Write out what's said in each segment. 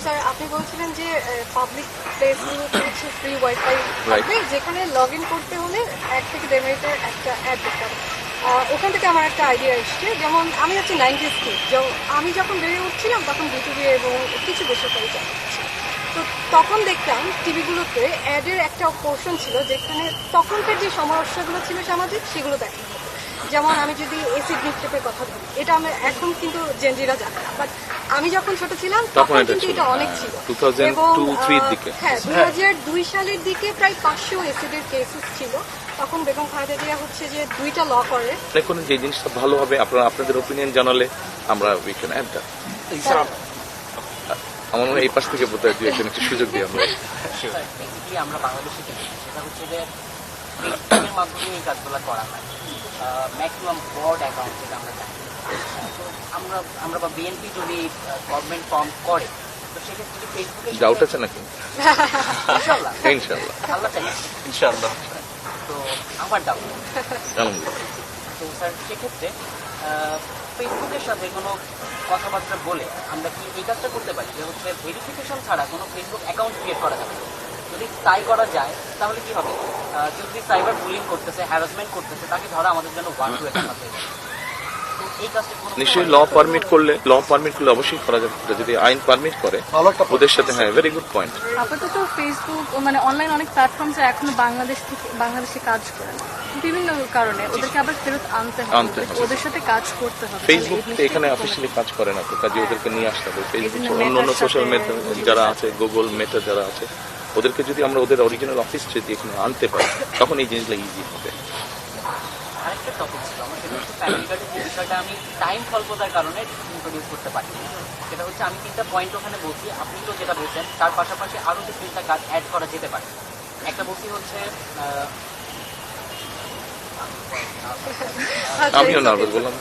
Sir আপনি বলছিলেন যে পাবলিক প্লেসগুলোতে হচ্ছে ফ্রি ওয়াইফাই থাকবে যেখানে লগ ইন করতে হলে এক থেকে দেড় মিনিটের একটা অ্যাড দিতে হবে ওখান থেকে আমার একটা আইডিয়া এসছে যেমন আমি হচ্ছে নাইনটিস কিড আমি যখন বেড়ে উঠছিলাম তখন বিটিভি এবং কিছু বেসরকারি চ্যানেল তো তখন দেখতাম টিভিগুলোতে অ্যাডের একটা পোর্শন ছিল যেখানে তখনকার যে সমস্যাগুলো ছিল সামাজিক সেগুলো হতো। যেমন আমি যদি এসিড নিক্ষেপের কথা বলি এটা আমি এখন কিন্তু জেনজিরা জানে না বাট আমি যখন ছোট ছিলাম তখন কিন্তু এটা অনেক হ্যাঁ, ছিল। এবং 3 এর আহ, দিকে। হ্যাঁ দুই হাজার দুই সালের দিকে প্রায় পাঁচশো এসিডের কেসেস ছিল। তখন বেগম খালেদা জিয়া হচ্ছে যে দুইটা ল করে। দেখুন যে জিনিসটা ভালো হবে আপনারা আপনাদের ওপিনিয়ন জানালে আমরা উই ক্যান অ্যাড দ্যাট আমার মনে হয় এই পাশ থেকে বোধহয় দুই একজন একটু সুযোগ দিই আমরা আমরা বাংলাদেশে সেটা হচ্ছে যে ফেসবুকের মাধ্যমে এই কাজগুলো করা হয়। ম্যাক্সিমাম ব্রড অ্যাকাউন্ট যেটা আমরা জানি আমরা আমরা বা বিএনপি যদি গভর্নমেন্ট ফর্ম করে তো সেক্ষেত্রে ফেসবুকে ডাউট আছে নাকি? ইনশাল্লাহ। ইনশাল্লাহ। আল্লাহ চাই ইনশাল্লাহ। তো আমার ডাউট আলহামদুলিল্লাহ। তো স্যার সেক্ষেত্রে আহ, ফেসবুকের সাথে কোনো কথাবার্তা বলে আমরা কি এই কাজটা করতে পারি? যে হচ্ছে ভেরিফিকেশন ছাড়া কোনো ফেসবুক অ্যাকাউন্ট ক্রিয়েট করা যাবে না। যদি তাই করা যায় তাহলে কি হবে? যদি সাইবার বুলিং করতেছে হ্যারাসমেন্ট করতেছে তাকে ধরা আমাদের জন্য ওয়ান টু একটা হয়ে নিশ্চয়ই ল পারমিট করলে ল পারমিট করলে অবশ্যই করা যাবে। যদি আইন পারমিট করে ওদের সাথে হ্যাঁ ভেরি গুড পয়েন্ট আপাতত ফেসবুক মানে অনলাইন অনেক প্ল্যাটফর্ম এখনও বাংলাদেশ থেকে বাংলাদেশে কাজ করে না। বিভিন্ন কারণে ওদেরকে আবার ফেরত আনতে আনতে হবে হবে। ওদের সাথে কাজ করতে হবে। ফেসবুক এখানে অফিসিয়ালি কাজ করে না তো কাজে ওদেরকে নিয়ে আসতে হবে। ফেসবুক অন্য অন্য সোশ্যাল মিডিয়া যারা আছে গুগল মেটা যারা আছে ওদেরকে যদি আমরা ওদের অরিজিনাল অফিস যদি এখানে আনতে পারি তখন এই জিনিসগুলো ইজি হবে। আরেকটা টপিক ছিল আমার সেটা হচ্ছে ফ্যামিলি কার্ডের যে বিষয়টা আমি টাইম স্বল্পতার কারণে ইন্ট্রোডিউস করতে পারি সেটা হচ্ছে আমি তিনটা পয়েন্ট ওখানে বলছি আপনি তো যেটা বলছেন তার পাশাপাশি আরও যে তিনটা কাজ অ্যাড করা যেতে পারে। একটা বলছি হচ্ছে আমিও নার্ভাস বললাম।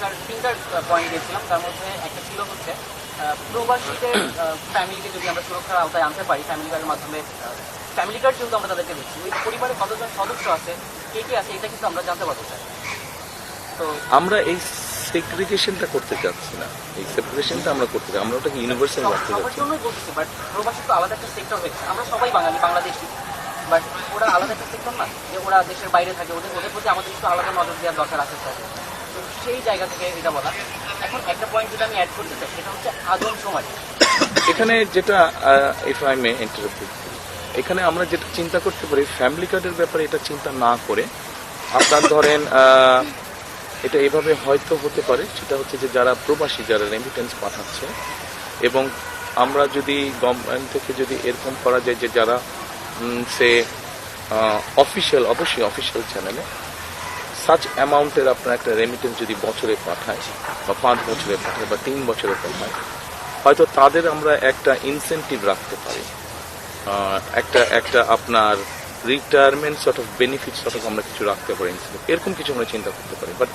স্যার তিনটা পয়েন্ট দিয়েছিলাম তার মধ্যে একটা ছিল হচ্ছে প্রবাসীদের ফ্যামিলিকে যদি আমরা সুরক্ষার আওতায় আনতে পারি ফ্যামিলি কার্ডের মাধ্যমে ফ্যামিলি কার্ড যেহেতু আমরা তাদেরকে দিচ্ছি ওই পরিবারে কতজন সদস্য আছে কে কে আছে এটা কিন্তু আমরা জানতে পারব তো আমরা এই সেগ্রিগেশনটা করতে চাচ্ছি না। এই সেপারেশনটা আমরা করতে চাই। আমরা ওটাকে ইউনিভার্সাল রাখতে সবার চাচ্ছি। জন্যই বলতেছি বাট প্রবাসী তো আলাদা একটা সেক্টর হয়েছে আমরা সবাই বাঙালি বাংলাদেশি। বাট ওরা আলাদা একটা সেক্টর না। যে ওরা দেশের বাইরে থাকে ওদের ওদের প্রতি আমাদের একটু আলাদা নজর দেওয়ার দরকার আছে স্যার। তো সেই জায়গা থেকে এটা বলা। এখন যেটা ইফ আই মে ইন্টারাপ্ট এখানে আমরা যেটা চিন্তা করতে পারি ফ্যামিলি কার্ডের ব্যাপারে এটা চিন্তা না করে, আপনার ধরেন এটা এভাবে হয়তো হতে পারে, সেটা হচ্ছে যে যারা প্রবাসী, যারা রেমিটেন্স পাঠাচ্ছে, এবং আমরা যদি গভর্নমেন্ট থেকে যদি এরকম করা যায় যে যারা সে অফিসিয়াল অবশ্যই অফিসিয়াল চ্যানেলে সাচ অ্যামাউন্টের আপনার একটা রেমিটেন্স যদি বছরে পাঠায়, বা পাঁচ বছরে পাঠায়, বা তিন বছরে পাঠায়, হয়তো তাদের আমরা একটা ইনসেন্টিভ রাখতে পারি। একটা একটা আপনার retirement sort of benefit sort of আমরা কিছু রাখতে পারি এরকম কিছু আমরা চিন্তা করতে পারি। বাট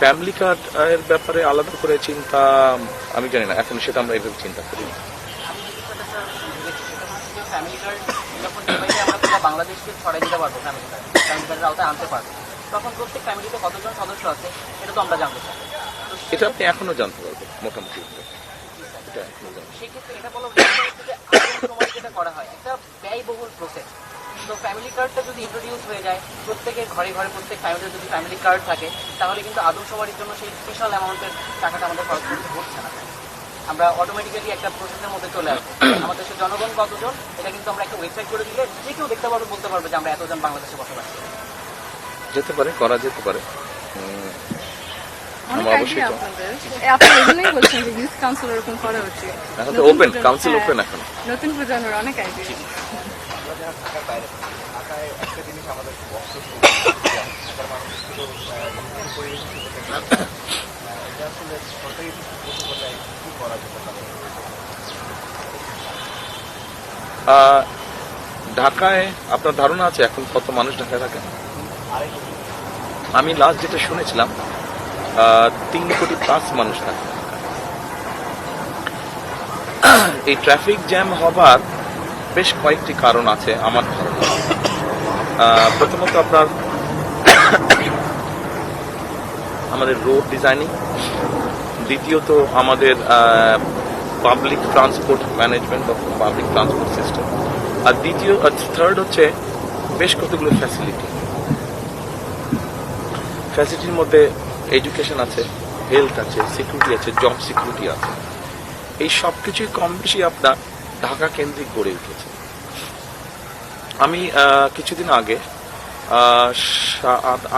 ফ্যামিলি কার্ড এর ব্যাপারে আলাদা করে চিন্তা, আমি জানি না, এখন সেটা আমরা এভাবে চিন্তা করি বাংলাদেশকে ছড়াই দিতে পারব ফ্যামিলি কার্ড ফ্যামিলি কার্ডের আওতায় আনতে পারব। তখন প্রত্যেক ফ্যামিলিতে কতজন সদস্য আছে সেটা তো আমরা জানতে চাই। এটা আপনি এখনও জানতে পারবেন মোটামুটি। এটা সেক্ষেত্রে এটা বলা যে সময় যেটা করা হয় একটা ব্যয়বহুল প্রসেস তো ফ্যামিলি কার্ডটা যদি ইন্ট্রোডিউস হয়ে যায় প্রত্যেকের ঘরে ঘরে প্রত্যেক ফ্যামিলির যদি ফ্যামিলি কার্ড থাকে তাহলে কিন্তু আদম সময়ের জন্য সেই স্পেশাল অ্যামাউন্টের টাকাটা আমাদের খরচ করতে হচ্ছে না। আমরা অটোমেটিক্যালি একটা প্রসেসের মধ্যে চলে আসব। আমাদের দেশের জনগণ কতজন এটা কিন্তু আমরা একটা ওয়েবসাইট করে দিলে যে কেউ দেখতে পারবে বলতে পারবে যে আমরা এতজন বাংলাদেশে বসবাস করি। যেতে পারে করা যেতে পারে। ওপেন কাউন্সিল হ্যাঁ, ওপেন এখন নতুন প্রজন্মের অনেক আইডিয়া একটা জিনিস আমাদের আহ, ঢাকায় আপনার ধারণা আছে এখন কত মানুষ ঢাকায় থাকে আমি লাস্ট যেটা শুনেছিলাম তিন কোটি প্লাস মানুষ থাকে। এই ট্রাফিক জ্যাম হবার বেশ কয়েকটি কারণ আছে আমার ধারণা। প্রথমত আপনার আমাদের রোড ডিজাইনিং দ্বিতীয়ত আমাদের পাবলিক ট্রান্সপোর্ট ম্যানেজমেন্ট বা পাবলিক ট্রান্সপোর্ট সিস্টেম আর দ্বিতীয় থার্ড হচ্ছে বেশ কতগুলো ফ্যাসিলিটি ফ্যাসিলিটির মধ্যে এডুকেশন আছে হেলথ আছে সিকিউরিটি আছে জব সিকিউরিটি আছে। এই সব কিছুই কম বেশি আপনার ঢাকা কেন্দ্রিক গড়ে উঠেছে। আমি কিছুদিন আগে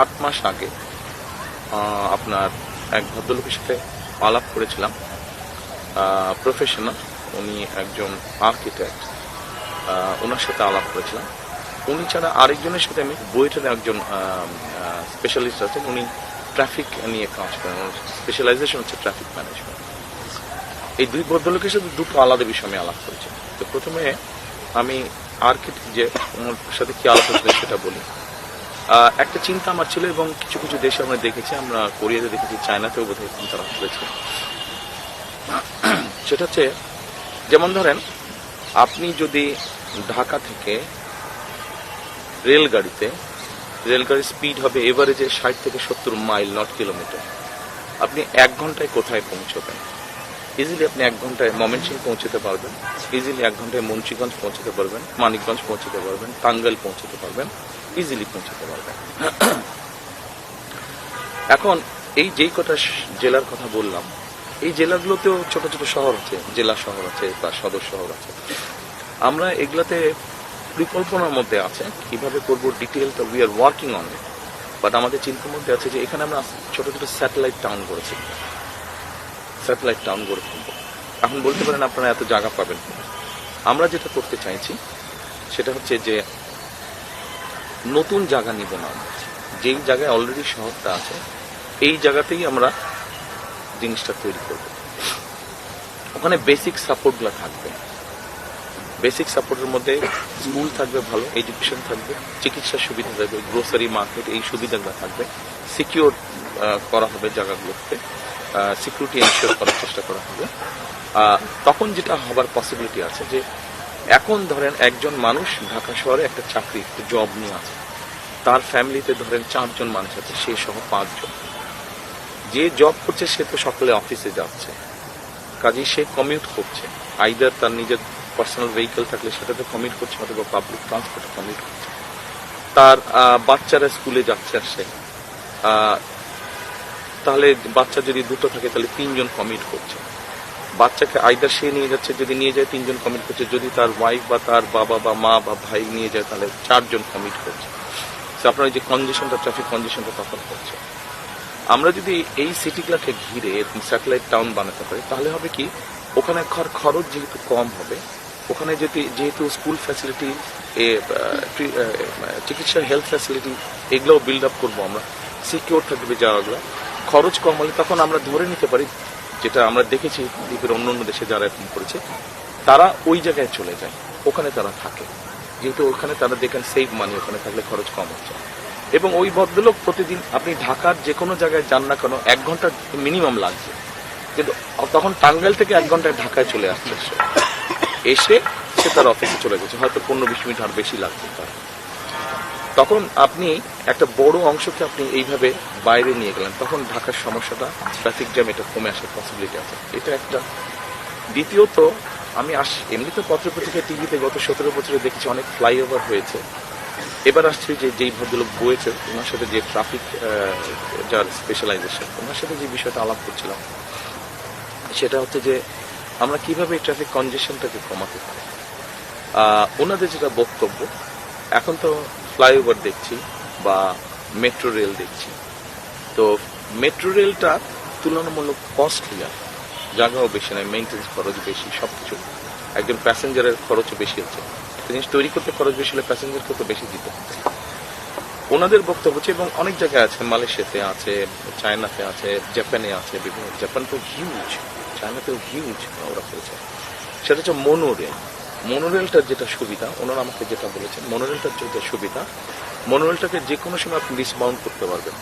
আট মাস আগে আপনার এক ভদ্রলোকের সাথে আলাপ করেছিলাম। প্রফেশনাল উনি একজন আর্কিটেক্ট ওনার সাথে আলাপ করেছিলাম। উনি ছাড়া আরেকজনের সাথে আমি বুয়েটের একজন স্পেশালিস্ট আছেন। উনি ট্রাফিক নিয়ে কাজ করেন। স্পেশালাইজেশন হচ্ছে ট্রাফিক ম্যানেজমেন্ট এই দুই ভদ্রলোকের সাথে দুটো আলাদা বিষয় আমি আলাপ করেছি। তো প্রথমে আমি আর্কিটেক্ট যে ওনার সাথে কি আলাপ হয়েছিল সেটা বলি। একটা চিন্তা আমার ছিল এবং কিছু কিছু দেশে আমরা দেখেছি। আমরা কোরিয়াতে দেখেছি, চায়নাতেও বোধহয় চিন্তা করেছি সেটা হচ্ছে, যেমন ধরেন, আপনি যদি ঢাকা থেকে রেলগাড়িতে রেলগাড়ির স্পিড হবে এভারেজে ষাট থেকে সত্তর মাইল নট কিলোমিটার আপনি এক ঘন্টায় কোথায় পৌঁছবেন? ইজিলি আপনি এক ঘন্টায় ময়মনসিং পৌঁছতে পারবেন। ইজিলি এক ঘন্টায় মুন্সিগঞ্জ পৌঁছতে পারবেন, মানিকগঞ্জ পৌঁছতে পারবেন, টাঙ্গাইল পৌঁছতে পারবেন ইজিলি পৌঁছতে পারবেন। এখন এই যেই কটা জেলার কথা বললাম, এই জেলাগুলোতেও ছোট ছোট শহর আছে, জেলা শহর আছে বা সদর শহর আছে। আমরা এগুলাতে পরিকল্পনার মধ্যে আছে। কীভাবে করব ডিটেলটা we are working on it but আমাদের চিন্তার মধ্যে আছে যে এখানে আমরা ছোট ছোট স্যাটেলাইট টাউন করেছি। স্যাটেলাইট টাউন গড়ে তুলব। এখন বলতে পারেন আপনারা এত জায়গা পাবেন আমরা যেটা করতে চাইছি, সেটা হচ্ছে যে নতুন জায়গা নিব না। যেই জায়গায় অলরেডি শহরটা আছে, এই জায়গাতেই আমরা জিনিসটা তৈরি করব। ওখানে বেসিক সাপোর্টগুলো থাকবে। বেসিক সাপোর্টের মধ্যে স্কুল থাকবে ভালো এডুকেশন থাকবে, চিকিৎসার সুবিধা থাকবে গ্রোসারি মার্কেট এই সুবিধাগুলো থাকবে। সিকিউর করা হবে জায়গাগুলোতে সিকিউরিটি এনশিওর করার চেষ্টা করা হবে। তখন যেটা হবার পসিবিলিটি আছে যে, এখন ধরেন একজন মানুষ ঢাকা শহরে একটা চাকরি, একটা জব নিয়ে আছে। তার ফ্যামিলিতে ধরেন চারজন মানুষ আছে, সে সহ পাঁচজন। যে জব করছে, সে তো সকালে অফিসে যাচ্ছে। কাজেই সে কমিউট করছে। আইদার তার নিজের পার্সোনাল ভেহিকেল থাকলে সেটাতে কমিট করছে অথবা পাবলিক ট্রান্সপোর্টে কমিট করছে। তার বাচ্চারা স্কুলে যাচ্ছে আহ, তাহলে বাচ্চা যদি দুটো থাকে তাহলে তিনজন কমিট করছে। বাচ্চাকে আইদার সে নিয়ে যাচ্ছে যদি নিয়ে যায় তিনজন কমিট করছে। যদি তার ওয়াইফ বা তার বাবা বা মা বা ভাই নিয়ে যায় তাহলে চারজন কমিট করছে। আপনার যে কনজেশনটা ট্রাফিক কনজেশনটা তখন করছে। আমরা যদি এই সিটিগুলোকে ঘিরে স্যাটেলাইট টাউন বানাতে পারি তাহলে হবে কি ওখানে খর খরচ যেহেতু কম হবে ওখানে যদি যেহেতু স্কুল ফ্যাসিলিটি চিকিৎসা হেলথ ফ্যাসিলিটি এগুলোও বিল্ড আপ করব আমরা। সিকিউর থাকবে জায়গাগুলো খরচ কম হলে তখন আমরা ধরে নিতে পারি, যেটা আমরা দেখেছি দ্বীপের অন্য অন্য দেশে যারা এরকম করেছে, তারা ওই জায়গায় চলে যায়, ওখানে তারা থাকে। যেহেতু ওখানে তারা দেখেন সেভ মানি ওখানে থাকলে খরচ কম হচ্ছে। এবং ওই ভদ্রলোক প্রতিদিন, আপনি ঢাকার যে কোনো জায়গায় যান না কেন, এক ঘণ্টা মিনিমাম লাগছে। কিন্তু তখন টাঙ্গাইল থেকে এক ঘন্টায় ঢাকায় চলে আসছে। এসে সে তার অফিসে চলে গেছে। হয়তো পনেরো বিশ মিনিট আর বেশি লাগছে তার তখন আপনি একটা বড় অংশকে আপনি এইভাবে বাইরে নিয়ে গেলেন। তখন ঢাকার সমস্যাটা ট্রাফিক জ্যাম এটা কমে আসার পসিবিলিটি আছে। এটা একটা। দ্বিতীয়ত, আমি আস, এমনিতে পত্রপত্রিকা টিভিতে গত সতেরো বছরে দেখেছি অনেক ফ্লাইওভার হয়েছে। এবার আসছে যে যেই ভদ্রলোক বয়েছে ওনার সাথে যে ট্রাফিক যার স্পেশালাইজেশন ওনার সাথে যে বিষয়টা আলাপ করছিলাম, সেটা হচ্ছে যে আমরা কীভাবে এই ট্রাফিক কনজেশনটাকে কমাতে পারি? ওনাদের যেটা বক্তব্য, এখন তো ফ্লাইওভার দেখছি বা মেট্রো রেল দেখছি। তো মেট্রো রেলটা তুলনামূলক কস্টলি আর জায়গাও বেশি নয় মেনটেন্স খরচ বেশি সব কিছু একজন প্যাসেঞ্জারের খরচও বেশি হচ্ছে। জিনিস তৈরি করতে খরচ বেশি হলে প্যাসেঞ্জারকে তো বেশি দিতে ওনাদের বক্তব্য হচ্ছে, এবং অনেক জায়গায় আছে, মালয়েশিয়াতে আছে, চায়নাতে আছে জাপানে আছে, বিভিন্ন জাপান তো হিউজ চায়নাতেও হিউজ ওরা করেছে সেটা হচ্ছে মনোরেল মনোরেলটার যেটা সুবিধা, ওনারা আমাকে যেটা বলেছেন মনোরেলটার যেটা সুবিধা মনোরেলটাকে যে কোনো সময় আপনি ডিসমাউন্ট করতে পারবেন।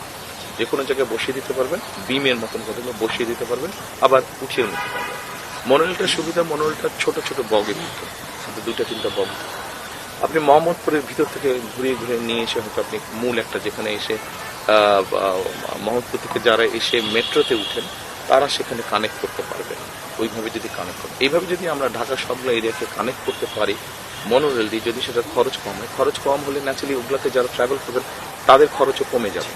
যে কোনো জায়গায় বসিয়ে দিতে পারবেন, বিমের মতন কতগুলো বসিয়ে দিতে পারবেন, আবার উঠিয়ে নিতে পারবেন। মনোরেলটার সুবিধা মনোরেলটার ছোট ছোট ভিতরে কিন্তু দুটা তিনটা বগ। আপনি মোহাম্মদপুরের ভিতর থেকে ঘুরিয়ে ঘুরে নিয়ে এসে হয়তো আপনি মূল একটা যেখানে এসে মোহাম্মদপুর থেকে যারা এসে মেট্রোতে উঠেন তারা সেখানে কানেক্ট করতে পারবে। ওইভাবে যদি কানেক্ট করে এইভাবে যদি আমরা ঢাকা সবগুলো এরিয়াকে কানেক্ট করতে পারি মনোরেল দিয়ে যদি সেটা খরচ কম হয় খরচ কম হলে ন্যাচারালি ওগুলাতে যারা ট্রাভেল করবেন তাদের খরচও কমে যাবে।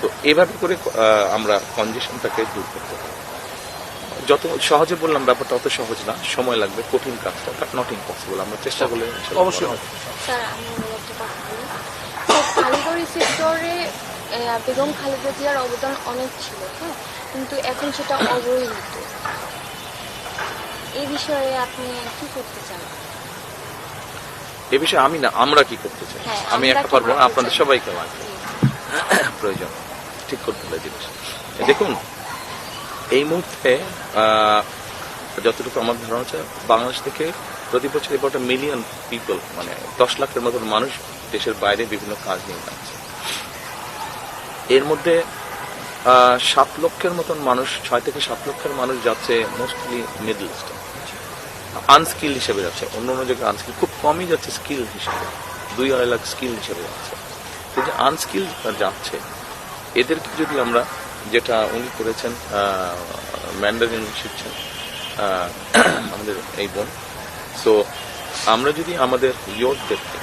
তো এভাবে করে আমরা কনজেশনটাকে দূর করতে পারি। যত সহজে বললাম ব্যাপারটা অত সহজ না। সময় লাগবে কঠিন কাজটা বাট নট ইম্পসিবল আমরা চেষ্টা করলে অবশ্যই। স্যার আমি একটা কথা বলি। সেক্টরে বেগম খালেদা জিয়ার অবদান অনেক ছিল হ্যাঁ? কিন্তু এখন সেটা অবহেলিত এই বিষয়ে আপনি কি করতে চান? এ বিষয়ে আমি না আমরা কি করতে চাই? হ্যাঁ, আমি একটা পারব না, আপনাদের? সবাইকে লাগবে প্রয়োজন। ঠিক করতে হবে জিনিস। দেখুন এই মুহূর্তে আহ, যতটুকু আমার ধারণা আছে বাংলাদেশ থেকে প্রতি বছর এবার মিলিয়ন পিপল মানে দশ লাখের মতন মানুষ দেশের বাইরে বিভিন্ন কাজ নিয়ে যাচ্ছে। এর মধ্যে সাত লক্ষের মতন মানুষ ছয় থেকে সাত লক্ষের মানুষ যাচ্ছে মোস্টলি মিডল ইস্টে আনস্কিল হিসেবে যাচ্ছে। অন্য অন্য জায়গায় আনস্কিল খুব কমই যাচ্ছে স্কিল হিসেবে। দুই আড়াই লাখ স্কিল হিসেবে যাচ্ছে। তো যে আনস্কিল যাচ্ছে এদেরকে যদি আমরা যেটা উনি করেছেন ম্যান্ডারিন শিখছেন আমাদের এই বোন। সো আমরা যদি আমাদের ইয়টদেরকে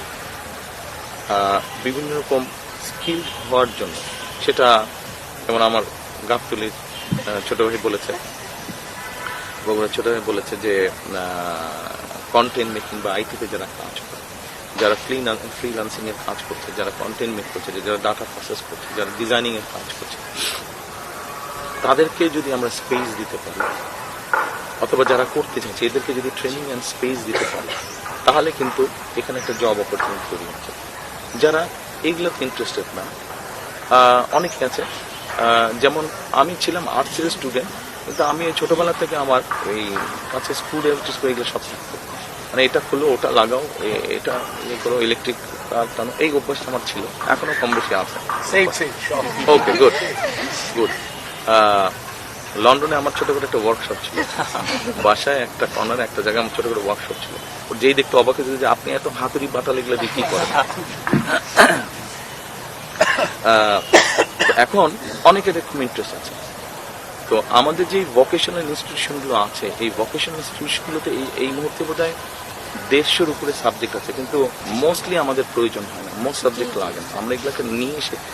আহ, বিভিন্ন রকম স্কিল হওয়ার জন্য সেটা যেমন আমার গাবতলির আহ, ছোট ভাই বলেছে। বগুড়া ছোট ভাই বলেছে যে কন্টেন্ট মেকিং বা আইটিতে যারা কাজ করে যারা ফ্রিলান্সিং এর কাজ করছে যারা কন্টেন্ট মেক করছে যারা ডাটা প্রসেস করছে যারা ডিজাইনিং এর কাজ করছে তাদেরকে যদি আমরা স্পেস দিতে পারি অথবা যারা করতে চাইছে এদেরকে যদি ট্রেনিং অ্যান্ড স্পেস দিতে পারি তাহলে কিন্তু এখানে একটা জব অপরচুনিটি তৈরি হচ্ছে। যারা এইগুলোতে ইন্টারেস্টেড না অনেকে আছে। যেমন আমি ছিলাম আর্টসের স্টুডেন্ট কিন্তু আমি ছোটবেলা থেকে আমার এই কাছে স্কুলে এগুলো সব মানে এটা খুলো ওটা লাগাও এটা ইয়ে করো ইলেকট্রিক তার টানো এই অভ্যাসটা আমার ছিল। এখনও কম বেশি আছে। ওকে গুড গুড লন্ডনে আমার ছোট করে একটা ওয়ার্কশপ ছিল। বাসায় একটা কর্নারে একটা জায়গায় আমার ছোট করে ওয়ার্কশপ ছিল। যেই দেখতে অবাক যে আপনি এত হাতুড়ি বাটাল এগুলো দিয়ে কি করেন? এখন অনেকের খুব ইন্টারেস্ট আছে। তো আমাদের যে ভোকেশনাল ইনস্টিটিউশনগুলো আছে, এই ভোকেশনাল ইনস্টিটিউশনগুলোতে এই এই মুহূর্তে বোধ হয় দেড়শোর উপরে সাবজেক্ট আছে, কিন্তু মোস্টলি আমাদের প্রয়োজন হয় না মোস্ট সাবজেক্ট লাগে না। আমরা এগুলোকে নিয়ে এসে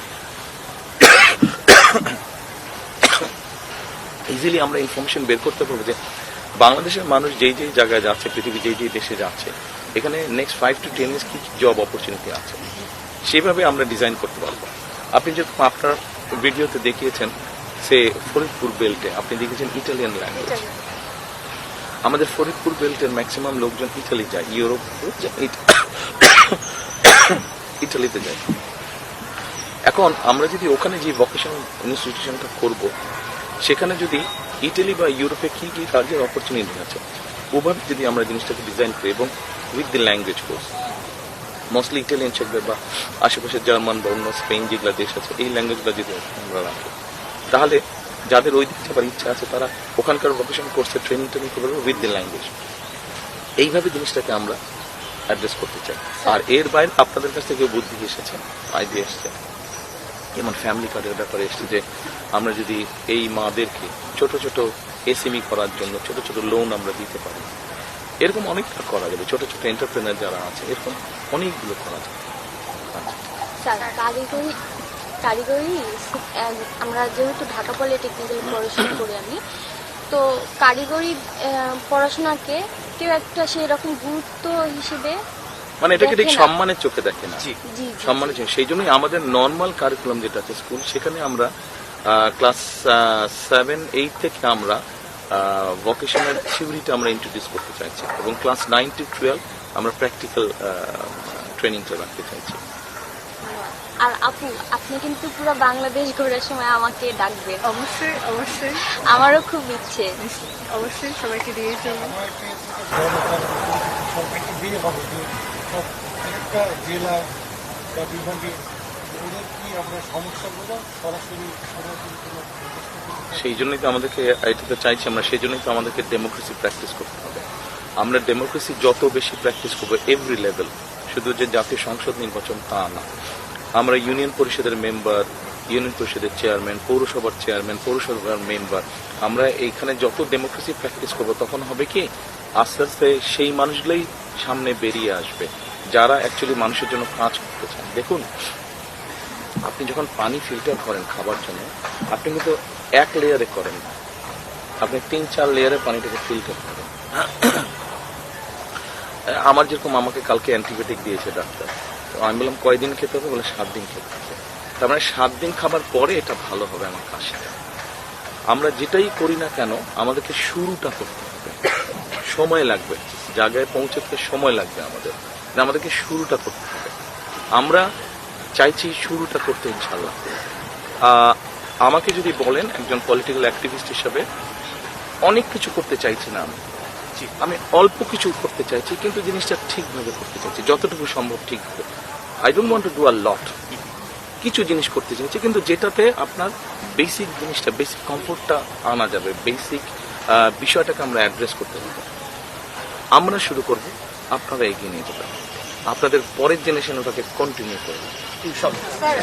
ইজিলি আমরা ইনফরমেশন বের করতে পারব যে বাংলাদেশের মানুষ যেই যেই জায়গায় যাচ্ছে, পৃথিবী যেই যেই দেশে যাচ্ছে, এখানে next five to ten years কি জব অপরচুনিটি আছে? সেভাবে আমরা ডিজাইন করতে পারব। আপনি যেরকম আপনার ভিডিওতে দেখিয়েছেন সে ফরিদপুর বেল্টে আপনি দেখেছেন ইটালিয়ান ল্যাঙ্গুয়েজ আমাদের ফরিদপুর বেল্টের ম্যাক্সিমাম লোকজন ইটালি যায় ইউরোপ ইটালিতে যায়। এখন আমরা যদি ওখানে যে ভোকেশনাল ইনস্টিটিউশনটা করব সেখানে যদি ইটালি বা ইউরোপে কি কি কাজের অপরচুনিটি আছে ওভাবে যদি আমরা জিনিসটাকে ডিজাইন করি এবং with the language course mostly Italian শিখবে বা আশেপাশে জার্মান বা অন্য স্পেন যেগুলো দেশ আছে, এই ল্যাঙ্গুয়েজগুলো যদি আমরা রাখি, তাহলে যাদের ওই দিক যাবার ইচ্ছা আছে, তারা ওখানকার ভোকেশন কোর্সে ট্রেনিং ট্রেনিং করবে উইথ দি ল্যাঙ্গুয়েজ এইভাবে জিনিসটাকে আমরা অ্যাড্রেস করতে চাই। আর এর বাইরে আপনাদের কাছ থেকে বুদ্ধি এসেছে আইডিয়া এসছে। যেমন ফ্যামিলি কার্ডের ব্যাপারে এসছে যে, আমরা যদি এই মাদেরকে ছোট ছোট এসএমই করার জন্য, ছোট ছোট লোন আমরা দিতে পারি এরকম অনেকটা করা যাবে ছোট ছোট এন্টারপ্রেনার যারা আছে এরকম অনেকগুলো করা যাবে। আচ্ছা কারিগরি কারিগরি আমরা যেহেতু ঢাকা পলিটেকনিক্যাল পড়াশোনা করি আমি তো কারিগরি আহ, পড়াশোনাকে কেউ একটা সেই রকম গুরুত্ব হিসেবে মানে এটাকে ঠিক দেখে সম্মানের চোখে দেখে না। জি। জি জি সম্মানের চোখে। সেই জন্যই আমাদের নর্মাল কারিকুলাম যেটা আছে স্কুল সেখানে আমরা ক্লাস সেভেন এইট থেকে আমরা ভোকেশনাল থিওরিটা আমরা ইন্ট্রোডিউস করতে চাইছি এবং ক্লাস নাইন টু টুয়েলভ আমরা প্র্যাকটিক্যাল ট্রেনিংটা রাখতে চাইছি। আর আপু আপনি কিন্তু পুরো বাংলাদেশ ঘোরার সময় আমাকে ডাকবেন। অবশ্যই অবশ্যই। আমারও খুব ইচ্ছে। অবশ্যই সবাইকে দিয়ে চলবো সরকারকে দিয়ে হবে একটা জেলা বা বিভাগে সেই জন্যই তো আমাদেরকে এটাতে চাইছি আমরা, সেই জন্যই তো আমাদেরকে ডেমোক্রেসি প্র্যাকটিস করতে হবে। আমরা ডেমোক্রেসি যত বেশি প্র্যাকটিস করব এভরি লেভেল শুধু যে জাতীয় সংসদ নির্বাচন তা না। আমরা ইউনিয়ন পরিষদের মেম্বার ইউনিয়ন পরিষদের চেয়ারম্যান পৌরসভার চেয়ারম্যান পৌরসভার মেম্বার আমরা এইখানে যত ডেমোক্রেসি প্র্যাকটিস করব, তখন হবে কি, আস্তে আস্তে সেই মানুষগুলোই সামনে বেরিয়ে আসবে, যারা অ্যাকচুয়ালি মানুষের জন্য কাজ করতে চান দেখুন আপনি যখন পানি ফিল্টার করেন খাবার জন্য, আপনি কিন্তু এক লেয়ারে করেন না। আপনি তিন, চার লেয়ারে পানিটাকে ফিল্টার করেন। আমার যেরকম আমাকে কালকে অ্যান্টিবায়োটিক দিয়েছে ডাক্তার, তো আমি বললাম, কয়দিন খেতে হবে? বলে, সাত দিন খেতে হবে। তার মানে সাত দিন খাবার পরে এটা ভালো হবে আমার কাশিটা। আমরা যেটাই করি না কেন, আমাদেরকে শুরুটা করতে হবে। সময় লাগবে, জায়গায় পৌঁছতে সময় লাগবে আমাদের। আমাদেরকে শুরুটা করতে হবে। আমরা চাইছি শুরুটা করতে ইনশাল্লাহ আমাকে যদি বলেন একজন পলিটিক্যাল অ্যাক্টিভিস্ট হিসাবে অনেক কিছু করতে চাইছি না আমি। আমি অল্প কিছু করতে চাইছি কিন্তু জিনিসটা ঠিকভাবে করতে চাইছি যতটুকু সম্ভব ঠিকভাবে I don't want to do a lot কিছু জিনিস করতে চাইছি কিন্তু যেটাতে আপনার বেসিক জিনিসটা বেসিক কমফোর্টটা আনা যাবে বেসিক বিষয়টাকে আমরা অ্যাড্রেস করতে পারব। আমরা শুরু করব আপনারা এগিয়ে নিয়ে যাবেন। আপনাদের পরের জেনারেশন ওটাকে কন্টিনিউ করবে স্যার